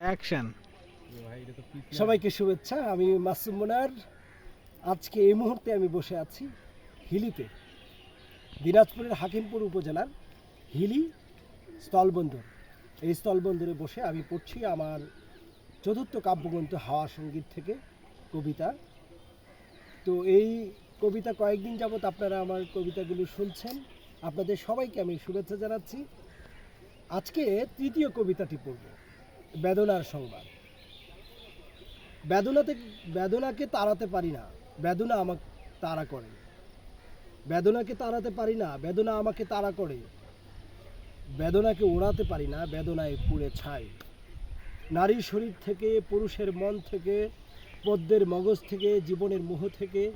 Action সবাইকে শুভেচ্ছা, আমি মাসুম মোনার। আজকে এই মুহূর্তে আমি বসে আছি হিলিতে, দিনাজপুরের হাকিমপুর উপজেলার হিলি স্থলবন্দর। এই স্থলবন্দরে বসে আমি পড়ছি আমার চতুর্থ কাব্যগ্রন্থ হাওয়া সংগীত থেকে কবিতা। তো এই কবিতা কয়েকদিন যাবৎ আপনারা আমার কবিতাগুলো শুনছেন। আপনাদের সবাইকে আমি শুভেচ্ছা জানাচ্ছি। আজকে তৃতীয় কবিতাটি পড়ব। বেদনার সংবাদ। বেদনাতে, বেদনাকে তাড়াতে পারি না। বেদনা আমাকে তাড়া করে। বেদনাকে তাড়াতে পারি না, বেদনা আমাকে তাড়া করে। বেদনাকে ওড়াতে পারি না, বেদনায় পুড়ে ছাই। নারীর শরীর থেকে, পুরুষের মন থেকে, পদ্মের মগজ থেকে, জীবনের মোহ থেকে,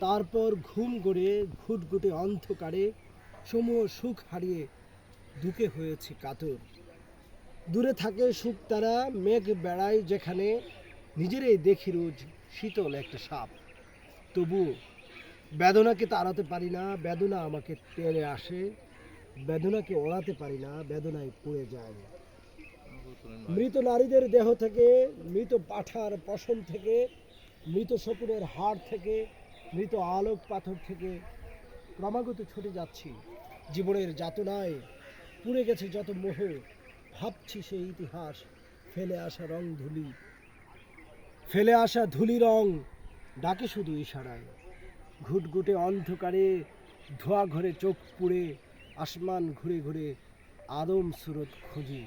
তারপর ঘুম গড়ে, ঘুটঘুটে অন্ধকারে, সমূহ সুখ হারিয়ে দুঃখে হয়েছে কাতর। দূরে থাকে সুখ তারা মেঘ বেড়ায় যেখানে নিজেরাই দেখি রোজ শীতল একটা সাপ। তবু বেদনাকে তাড়াতে পারি না, বেদনা আমাকে টেনে আসে, বেদনাকে ওড়াতে পারি না, বেদনায় পড়ে যায়। মৃত নারীদের দেহ থেকে, মৃত পাঠার পশম থেকে, মৃত শকুনের হাড় থেকে, মৃত আলোক পাথর থেকে ক্রমাগত ছুটে যাচ্ছি। জীবনের যাতনায় পুড়ে গেছে যত মোহ ভাবছি সেই ইতিহাস। ফেলে আসা রং ধুলি। ফেলে আসা ধুলি রং, ডাকে শুধু ইশারায়। ঘুটঘুটে অন্ধকারে, ধোয়া ঘরে চোখ পুড়ে, আসমান ঘুরে ঘুরে আদম সুরত খুঁজি।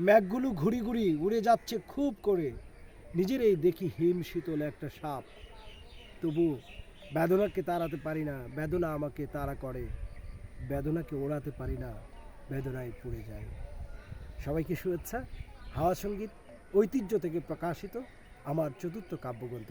ম্যাগগুলো ঘুরি ঘুরি উড়ে যাচ্ছে খুব করে। নিজেরই দেখি হিম শীতল একটা সাপ। তবু বেদনাকে তাড়াতে পারি না, বেদনা আমাকে তাড়া করে। বেদনাকে ওড়াতে পারি না, বেদনায় পুড়ে যায়। সবাইকে শুভেচ্ছা। হাওয়া সংগীত ঐতিহ্য থেকে প্রকাশিত আমার চতুর্থ কাব্যগ্রন্থ।